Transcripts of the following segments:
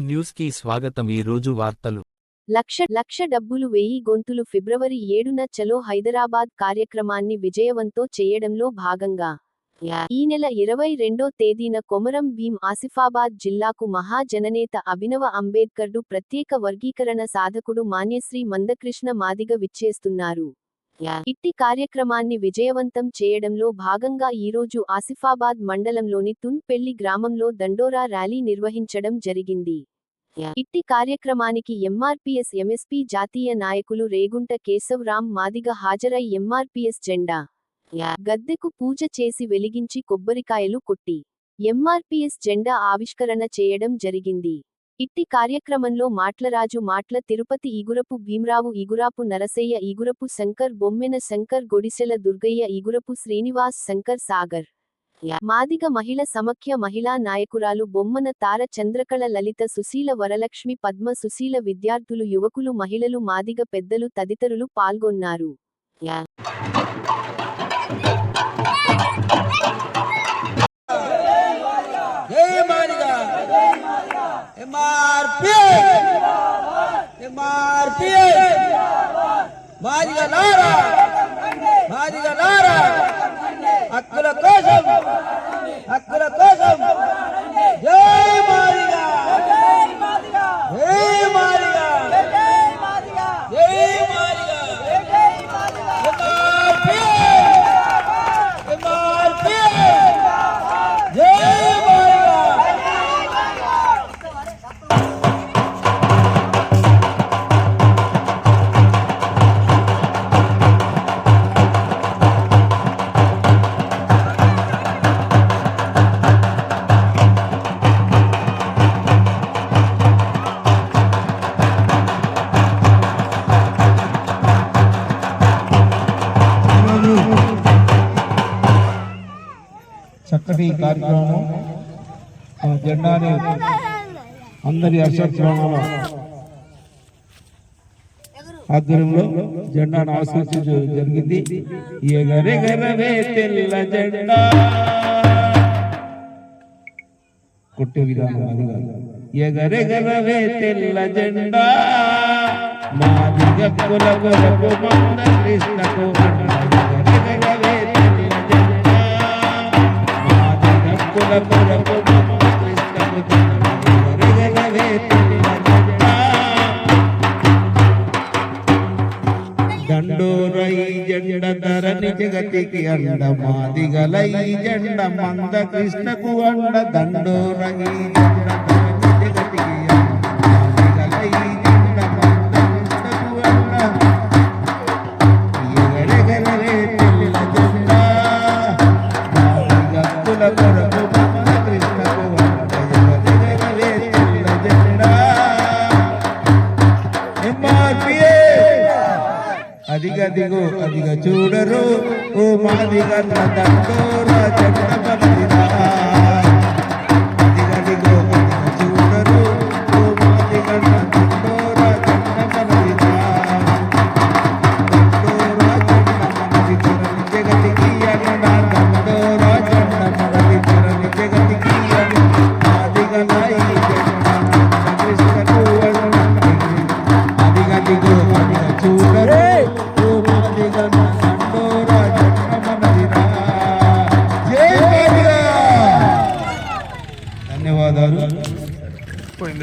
న్యూస్కి స్వాగతం. ఈ రోజు వార్తలు. లక్ష లక్ష డబ్బులు వెయ్యి గొంతులు ఫిబ్రవరి ఏడున చలో హైదరాబాద్ కార్యక్రమాన్ని విజయవంతో చేయడంలో భాగంగా ఈ నెల ఇరవై రెండో తేదీన కొమరం భీం ఆసిఫాబాద్ జిల్లాకు మహాజననేత అభినవ అంబేద్కర్డు ప్రత్యేక వర్గీకరణ సాధకుడు మాన్యశ్రీ మందకృష్ణ మాదిగ విచ్చేస్తున్నారు. ఇట్టి కార్యక్రమాన్ని విజయవంతం చేయడంలో భాగంగా ఈరోజు ఆసిఫాబాద్ మండలంలోని తున్పెల్లి గ్రామంలో దండోరా ర్యాలీ నిర్వహించడం జరిగింది. ఇట్టి కార్యక్రమానికి ఎంఆర్పీఎస్ ఎంఎస్పీ జాతీయ నాయకులు రేగుంట కేశవరాం మాదిగ హాజరై ఎంఆర్పీఎస్ జెండా గద్దెకు పూజ చేసి వెలిగించి కొబ్బరికాయలు కొట్టి ఎంఆర్పీఎస్ జెండా ఆవిష్కరణ చేయడం జరిగింది. ఇట్టి కార్యక్రమంలో మాట్లరాజు మాట్ల తిరుపతి ఈగురపు భీమరావు ఈగురాపు నరసయ్య ఈగురపు శంకర్ బొమ్మెన శంకర్ గొడిసెల దుర్గయ్య ఈగురపు శ్రీనివాస్ శంకర్ సాగర్. మాదిగ మహిళ సమఖ్య మహిళా నాయకురాలు బొమ్మన తార చంద్రకళ లలిత సుశీల వరలక్ష్మి పద్మ సుశీల విద్యార్థులు యువకులు మహిళలు మాదిగ పెద్దలు తదితరులు పాల్గొన్నారు. చక్కటి కార్యక్రమం ఆ జెండాని అందరి హర్షోత్సవాల ఆధ్వర్యంలో జెండాను ఆవిష్కరించడం జరిగింది. ఎగరెగరవే తెల్ల జెండా. కొట్టే విధానం అది కాదు. ఎగరెగరవే తెల్ల జెండా. మాదిగ కుల కొరకు మంద కృష్ణకు దండోరై జగతికి అండ మాదిగలై జెండ మంద కృష్ణకు అండ దండోరై జెండ ಮಾದಿಗ ತಂದೋರ ಜಗಣಪತಿ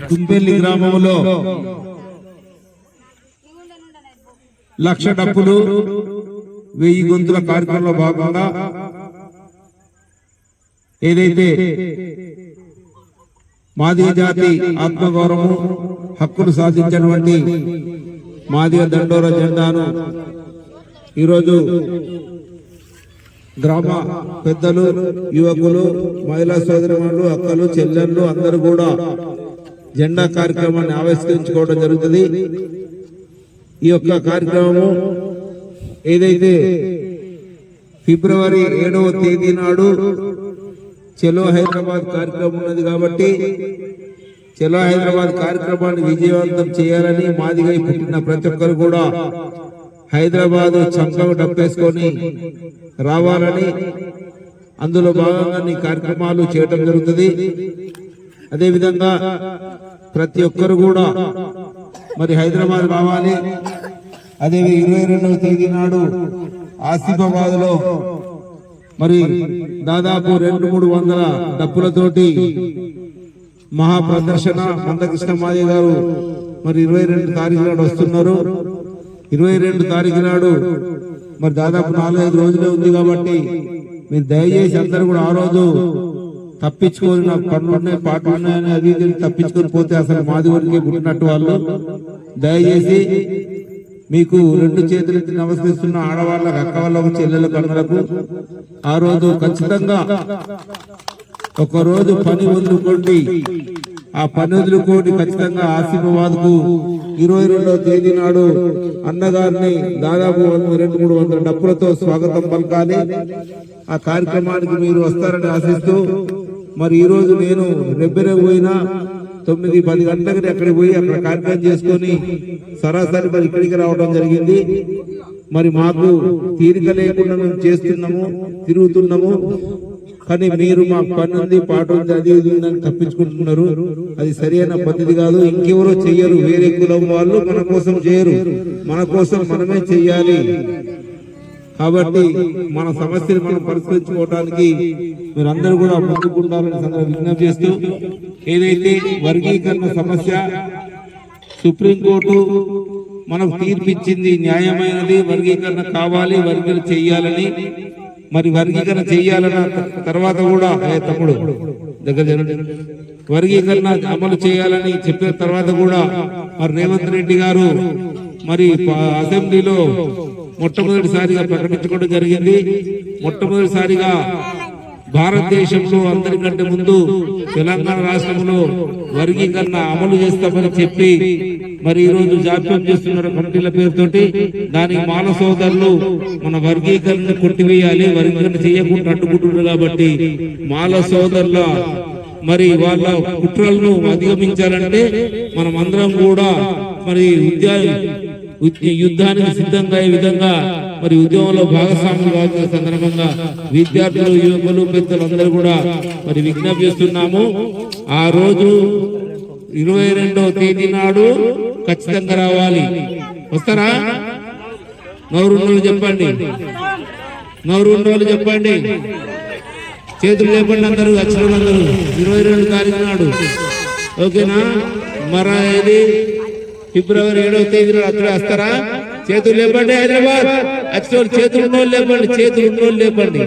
తుంపెల్లి గ్రామంలో లక్ష డప్పులు వెయ్యి గొంతుల కార్యక్రమంలో భాగంగా ఏదైతే మాదిగ జాతి ఆత్మగౌరవం హక్కులు సాధించినటువంటి మాదిగ దండోర జెండాను ఈరోజు గ్రామ పెద్దలు యువకులు మహిళా సోదరులు అక్కలు చెల్లెళ్ళు అందరూ కూడా జెండా కార్యక్రమాన్ని ఆవిష్కరించుకోవడం జరుగుతుంది. ఈ యొక్క కార్యక్రమము ఏదైతే ఫిబ్రవరి ఏడవ తేదీ నాడు చెలో హైదరాబాద్ కార్యక్రమం ఉన్నది కాబట్టి చెలో హైదరాబాద్ కార్యక్రమాన్ని విజయవంతం చేయాలని మాదిగై పుట్టిన ప్రతి ఒక్కరు కూడా హైదరాబాద్ చంకం డప్పేసుకొని రావాలని అందులో భాగంగా ఈ కార్యక్రమాలు చేయటం జరుగుతుంది. అదేవిధంగా ప్రతి ఒక్కరు కూడా మరి హైదరాబాద్ రావాలి అదే ఇరవై రెండవ తేదీ నాడు ఆసిఫాబాద్లో మరి దాదాపు రెండు మూడు వందల డప్పులతోటి మహా ప్రదర్శన మందకృష్ణ మాదే గారు మరి ఇరవై రెండు తారీఖు నాడు వస్తున్నారు. ఇరవై రెండు తారీఖు నాడు మరి దాదాపు నాలుగైదు రోజులే ఉంది కాబట్టి మీరు దయచేసి అందరూ కూడా ఆ రోజు తప్పించుకొని నాకు పనులు ఉన్నాయి పాటలు ఉన్నాయని అది ఇది తప్పించుకొని పోతే అసలు మాది వరకే పుట్టినట్టు వాళ్ళు. దయచేసి మీకు రెండు చేతులెత్తి నమస్కరిస్తున్న ఆడవాళ్ళకు అక్క వాళ్ళకు చెల్లెలకు అన్నలకు ఆ రోజు ఖచ్చితంగా ఒక రోజు పని వదులుకోండి. ఆ పని వదులుకోండి ఖచ్చితంగా ఆసిఫాబాద్కు ఇరవై రెండవ తేదీ నాడు అన్నగారిని దాదాపు రెండు మూడు వందల డబ్బులతో స్వాగతం పలకాలి. ఆ కార్యక్రమానికి మీరు వస్తారని ఆశిస్తూ మరి ఈ రోజు నేను రెబ్బెరే పోయినా తొమ్మిది పది గంటలకి అక్కడికి పోయి అక్కడ కార్యక్రమం చేసుకొని సరాసరి మరి ఇక్కడికి రావడం జరిగింది. మరి మాకు తీరిక లేకుండా మేము చేస్తున్నాము తిరుగుతున్నాము. కానీ మీరు మా పని ఉంది పాట ఉంది అది ఇది ఉందని తప్పించుకుంటున్నారు. అది సరైన పద్ధతి కాదు. ఇంకెవరో చెయ్యరు. వేరే కులం వాళ్ళు మన కోసం చేయరు. మన కోసం మనమే చెయ్యాలి. కాబట్టి మన సమస్యలు మనం పరిష్కరించుకోవడానికి మీరందరూ కూడా ముందుకుంటారని సందర్భంగా విజ్ఞప్తి చేస్తూ ఏదైతే వర్గీకరణ సమస్య సుప్రీంకోర్టు మనకు తీర్పిచ్చింది న్యాయమైనది వర్గీకరణ కావాలి వర్గీకరణ చెయ్యాలని మరి వర్గీకరణ చెయ్యాలన్న తర్వాత కూడా ఏ తమ్ముడు దగ్గర జరగండి. వర్గీకరణ అమలు చేయాలని చెప్పిన తర్వాత కూడా మరి రేవంత్ రెడ్డి గారు మరి అసెంబ్లీలో మొట్టమొదటిసారిగా ప్రకటించుకోవడం జరిగింది. మొట్టమొదటిసారిగా భారతదేశంలో అందరికంటే ముందు తెలంగాణ రాష్ట్రంలో వర్గీకరణ అమలు చేస్తామని చెప్పి మరి ఈ రోజు జాప్యం చేస్తున్నారు కమిటీల పేరుతోటి. దానికి మాల సోదరులు మన వర్గీకరణ కొట్టివేయాలి వర్గీకరణ చేయకుండా అడ్డుకుంటున్నారు కాబట్టి మాల సోదరుల మరి వాళ్ళ కుట్రలను అధిగమించాలంటే మనం అందరం కూడా మరి ఉద్యోగ యుద్ధానికి సిద్ధంగా అయ్యే విధంగా మరి ఉద్యమంలో భాగస్వాములు కావాల్సిన సందర్భంగా విద్యార్థులు యువకులు పెద్దలు అందరూ కూడా మరి విజ్ఞప్తి చేస్తున్నాము ఆ రోజు ఇరవై రెండవ తేదీ నాడు ఖచ్చితంగా రావాలి. వస్తారా? నవరు చెప్పండి. నవరు చెప్పండి. చేతులు లేపండి అందరూ అక్షరాలు అందరూ ఇరవై రెండు తారీఖు నాడు. ఓకేనా? మరా ఇది ఫిబ్రవరి ఏడవ తేదీ నాడు వేస్తారా వస్తారా చేతులు లేపండి హైదరాబాద్. అచ్చోళ్ళు చేతులు ఉన్నోళ్ళు లేపండి చేతులు ఉన్నోళ్ళు లేపండి.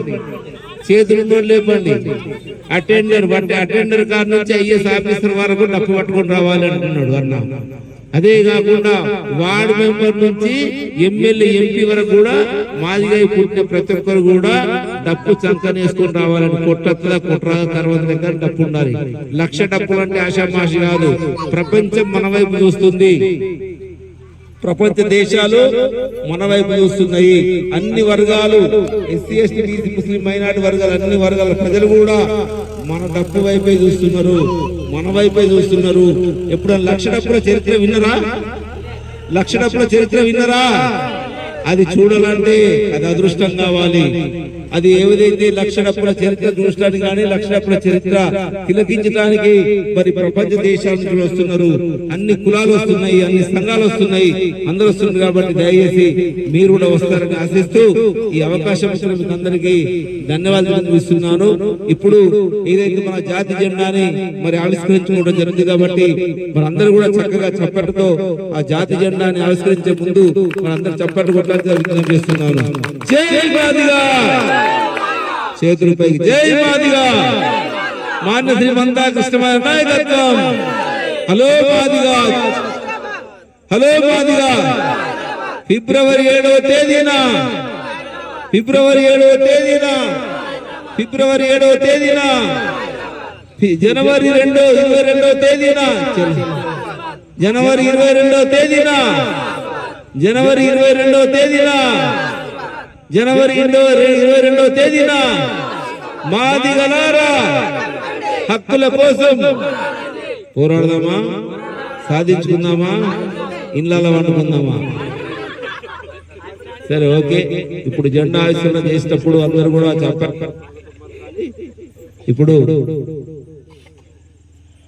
చేతులు ఉన్నోళ్ళు లేపండి. అటెండర్ బట్ అటెండర్ కార్ నుంచి ఐఎస్ ఆఫీసర్ వరకు డప్పు పట్టుకొని రావాలి అంటున్నాడు అదే కాకుండా వార్డు మెంబర్ నుంచి ఎమ్మెల్యే ఎంపీ వరకు కూడా మాదిగా పుట్టిన ప్రతి ఒక్కరు కూడా డప్పు చంకని వేసుకొని రావాలని కొట్టగా కుట్రగా తర్వాత దగ్గర డప్పు ఉండాలి. లక్ష డప్పులు అంటే ఆషామాషి కాదు. ప్రపంచం మన వైపు చూస్తుంది. ప్రపంచ దేశాలు మన వైపు చూస్తున్నాయి. అన్ని వర్గాలు SC ST BC Muslim minority వర్గాలు అన్ని వర్గాల ప్రజలు కూడా మన డప్పు వైపే చూస్తున్నారు. మన వైపే చూస్తున్నారు. ఎప్పుడైనా లక్ష డప్పుల చరిత్ర విన్నరా? లక్ష డప్పుల చరిత్ర విన్నరా? అది చూడాలంటే అది అదృష్టం కావాలి. అది ఏదైతే లక్ష డప్పుల చరిత్ర చూడటానికి కానీ లక్ష డప్పుల చరిత్ర తిలకించడానికి మరి ప్రపంచ దేశాల నుంచి వస్తున్నారు. అన్ని కులాలు వస్తున్నాయి అన్ని సంఘాలు వస్తున్నాయి అందరూ వస్తున్నారు కాబట్టి దయచేసి మీరు కూడా వస్తారని ఆశిస్తూ ఈ అవకాశం ఇచ్చిన మీకు అందరికీ ధన్యవాదాలు ఇస్తున్నాను ఇప్పుడు ఏదైతే మన జాతి జెండాని మరి ఆవిష్కరించుకోవడం జరుగుతుంది కాబట్టి మనందరూ కూడా చక్కగా చప్పటితో ఆ జాతి జెండాని ఆవిష్కరించే ముందు మనందరూ చప్పట్లు కొట్టాలని విజ్ఞప్తి చేస్తున్నాను జై చేతుల పైకి జై మాదిగా. మాన్య శ్రీ మందా కృష్ణమైన నాయకత్వం. హలో మాదిగా. హలో మాదిగా. ఫిబ్రవరి ఏడవ తేదీన. ఫిబ్రవరి ఏడవ తేదీన. ఫిబ్రవరి ఏడవ తేదీన. జనవరి రెండో ఇరవై రెండవ తేదీన. జనవరి ఇరవై రెండవ తేదీన. జనవరి ఇరవై రెండవ తేదీన. జనవరి రెండవ ఇరవై రెండవ తేదీన మాదిగలారా హక్కుల కోసం పోరాడదామా? సాధించుకుందామా? ఇళ్ళలో వండుకుందామా? సరే ఓకే. ఇప్పుడు జెండా ఆవిష్కరణ చేసేటప్పుడు అందరూ కూడా చెప్పారు ఇప్పుడు